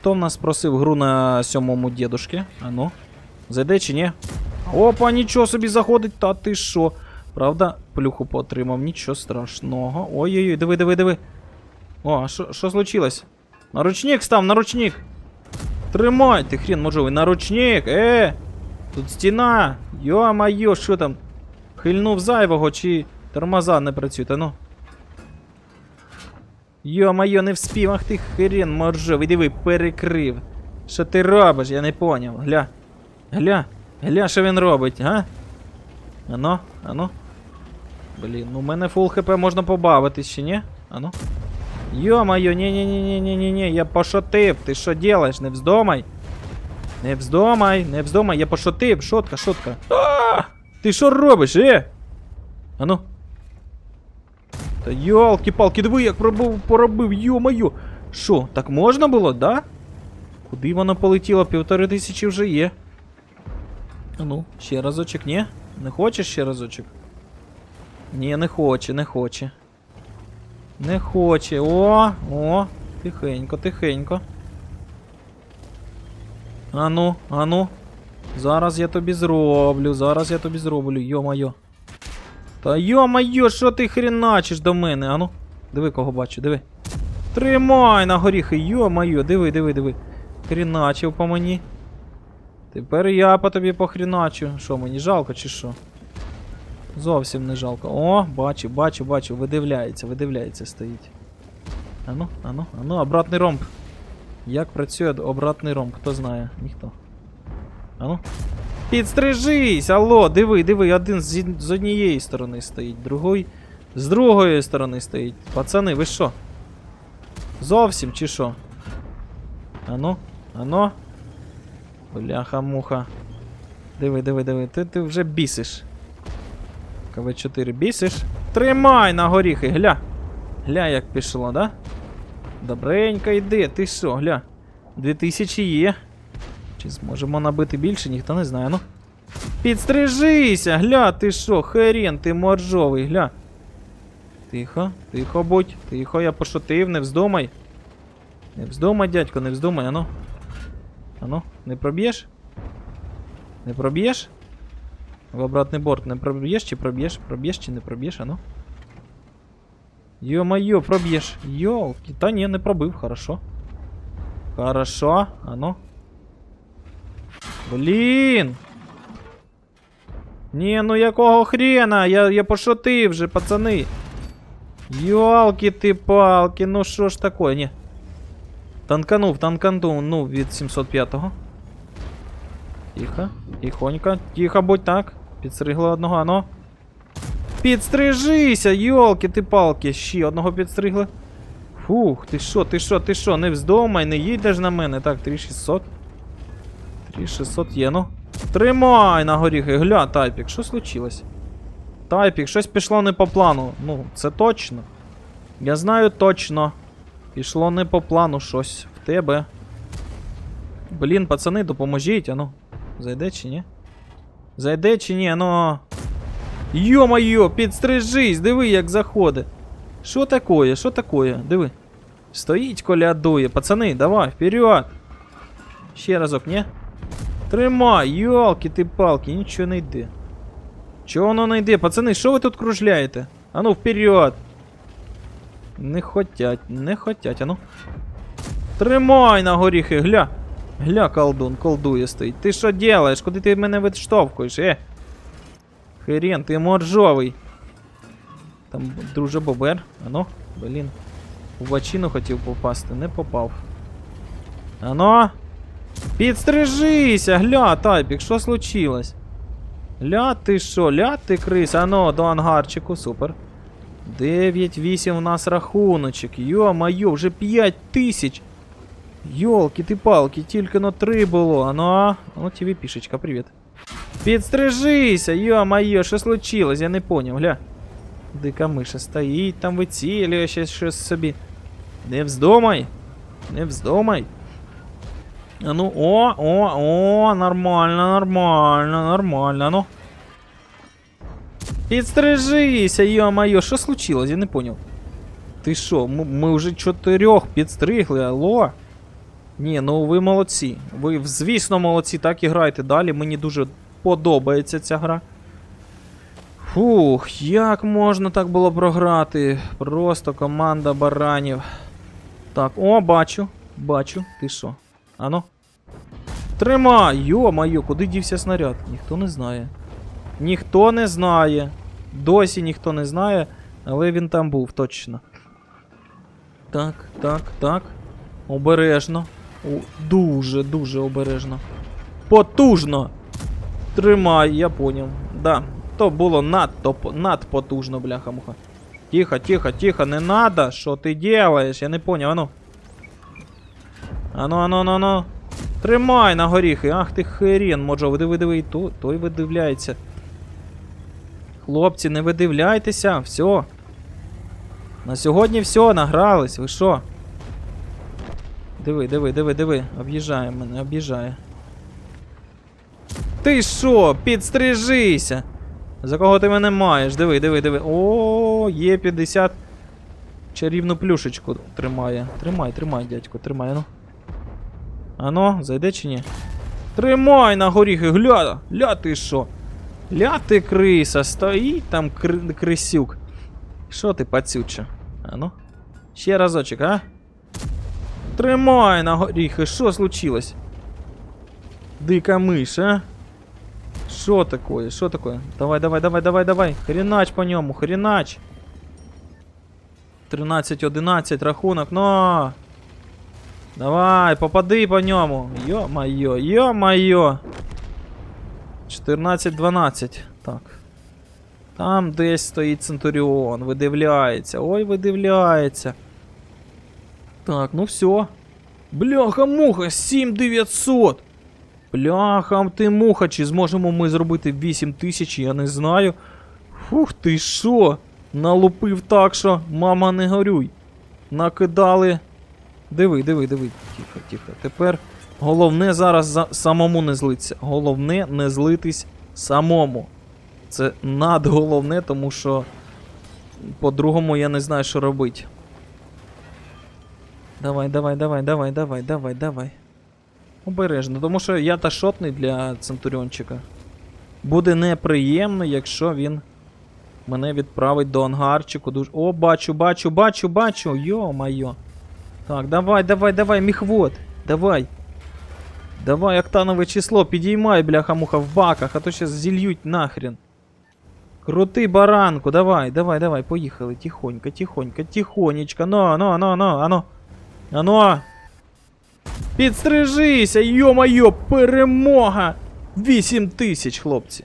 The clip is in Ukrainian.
Хто в нас просив гру на сьомому дідушки? А ну. Зайде чи ні? Опа, нічого собі заходить, та ти що? Правда, плюху поотримав, нічого страшного. Ой-ой-ой, диви, диви, диви. О, а що случилось? Наручник став, наручник! Тримай, ти хрен можовий, наручник! Е! Тут стіна! Йо-майо, що там? Хильнув зайвого чи тормоза не працюють, а ну. Йо-майо, не вспів, ах ти хрен моржовий, диви, перекрив. Що ти робиш, я не поняв. Гля. Гля. Гля, що він робить, га? Ано, ано. Блін, ну в мене фул хп можна побавитись, чи ні? Ану. Йо-моё, не-не-не-не-не-не, я пошотив. Ти що делаєш? Не вздумай. Не вздумай, не вздумай, я пошотив. Шотка, шотка. А! Ти що робиш, е? Ану. Та йолки-палки, диви, як пробив, поробив, йо-моє. Що, так можна було, да? Куди воно полетіло? Півтори тисячі вже є. Ну, ще разочок, ні? Не хочеш ще разочок? Ні, не хоче, не хоче. Не хоче. О, о, тихенько, тихенько. Ану, ану. Зараз я тобі зроблю, зараз я тобі зроблю, йо-майо. Та йо-майо, що ти хріначиш до мене? Ану. Диви, кого бачу, диви. Тримай на горіхи, йо-майо, диви, диви, диви. Хріначив по мені. Тепер я по тобі похріначу. Що, мені жалко чи що? Зовсім не жалко. О, бачу, бачу, бачу, видивляється, видивляється, стоїть. Ану, ану, ану, обратний ромб. Як працює обратний ромб, хто знає? Ніхто. Ану. Підстрижись! Алло, диви, диви, один з, з однієї сторони стоїть, другий з другої сторони стоїть. Пацани, ви що? Зовсім чи що? Ану, ану. Бляха-муха. Диви, диви, диви, ти, ти вже бісиш. КВ4 бісиш. Тримай на горіхи, гля. Гля, як пішло, да? Добренько йде, ти що, гля. 2000 є. Чи зможемо набити більше, ніхто не знає, ну. Підстрижися, гля, ти що, херен, ти моржовий, гля. Тихо, тихо будь, тихо, я пошутив, не вздумай. Не вздумай, дядько, не вздумай, ану. Ану, не проб'єш? Не проб'єш? В обратний борт не проб'єш чи проб'єш? Проб'єш чи не проб'єш, ану? Йо-моє, проб'єш. Йолки, та ні, не пробив, хорошо. Хорошо, ану. Блін. Ні, ну якого хрена? Я, я пошутив вже, пацани. Йолки ти палки, ну що ж таке, ні. Танканув, танканув, ну, від 705-го. Тихо, тихонько, тихо, будь так. Підстригли одного, ано. Підстрижися, йолки ти палки. Ще одного підстригли. Фух, ти що, ти що, ти що, не вздумай, не їдеш на мене. Так, 3600. 3600 є, ну. Тримай на горіхи, гля, тайпік, що случилось? Тайпік, щось пішло не по плану. Ну, це точно. Я знаю точно. Пішло не по плану щось в тебе. Блін, пацани, допоможіть, ану. Зайде чи ні? Зайде чи ні, ну. Йо-моє, підстрижись, диви, як заходить. Що такое? Що такое? Диви. Стоїть, колядує. Пацани, давай, вперед. Ще разок, ні? Тримай, йолки ти палки, нічого не йде. Чого воно не йде? Пацани, що ви тут кружляєте? Ану, вперед. Не хотять, не хотять, ану. Тримай на горіхи, гля. Гля, колдун, колдує стоїть. Ти що делаєш? Куди ти мене відштовхуєш, е? Хрен, ти моржовий. Там друже Бобер. Ано, блін. У бачину хотів попасти, не попав. Ано. Підстрижися, гля, тайпік, що случилось? Ля ти що, ля ти крис, ано, до ангарчику, супер. 9-8 у нас рахуночок. Йо-моє, вже 5 тисяч. Йолки ти палки, тільки на 3 було. Ано, ну тобі пішечка, привіт. Підстрижися, йо-моє, що случилось, я не поняв, гля. Дика миша стоїть, там вицілює ще щось собі. Не вздумай. Не вздумай. Ну, о, о, о, нормально, нормально, нормально, ну. Підстрижися, йо-моє, що случилось, я не поняв. Ти що, ми, вже чотирьох підстригли, алло? Ні, ну ви молодці. Ви, звісно, молодці, так і далі. Мені дуже подобається ця гра. Фух, як можна так було програти? Просто команда баранів. Так, о, бачу. Бачу. Ти що? Ано? Тримай! Йо-моє, куди дівся снаряд? Ніхто не знає. Ніхто не знає. Досі ніхто не знає, але він там був точно. Так, так, так. Обережно. О, дуже, дуже обережно. Потужно! Тримай, я поняв. Да, то було надто надпотужно, бляха-муха. Тихо, тихо, тихо, не надо. Що ти делаєш? Я не поняв, ану. Ану, ану, ану, ану. Тримай на горіхи. Ах ти хрен, може, видиви, диви, то, той видивляється. Хлопці, не видивляйтеся, все. На сьогодні все, награлись, ви що? Диви, диви, диви, диви. Об'їжджає мене, об'їжджає. Ти що, підстрижися! За кого ти мене маєш? Диви, диви, диви. О, є 50. Чарівну плюшечку тримає. Тримай, тримай, дядько, тримай, ну. Ано, зайде чи ні? Тримай на горіхи, гля! Ля ти що? Ля ти криса, стоїть там кр... крисюк. Що ти, пацюча? Ану. Ще разочок, а? Тримай на горіхи, що случилось? Дика миш, а? Що такое? Що такое? Давай, давай, давай, давай, давай. Хренач по ньому, хренач. 13-11, рахунок, но. Давай, попади по ньому. Йо-майо, йо-майо. 14-12. Так. Там десь стоїть Центуріон, видивляється. Ой, видивляється. Так, ну все. Бляха-муха, 7900. Бляха, ти муха, чи зможемо ми зробити 8000, я не знаю. Фух ти що? Налупив так, що мама не горюй. Накидали. Диви, диви, диви. Тихо, тихо. Тепер головне зараз за... самому не злитися. Головне не злитись самому. Це надголовне, тому що по-другому я не знаю, що робити. Давай, давай, давай, давай, давай, давай, давай. Обережно, тому що я та шотний для Центуріончика. Буде неприємно, якщо він мене відправить до ангарчику. О, бачу, бачу, бачу, бачу. Йо-майо. Так, давай, давай, давай, міхвод. Давай. Давай, октанове число, підіймай, бляха-муха, в баках, а то щас зільють нахрен. Крути баранку, давай, давай, давай, поїхали. Тихонько, тихонько, тихонечко. Ну, ну, ну, ну, ано. Ано. Підстрижися, йо-майо, перемога! 8 тисяч, хлопці.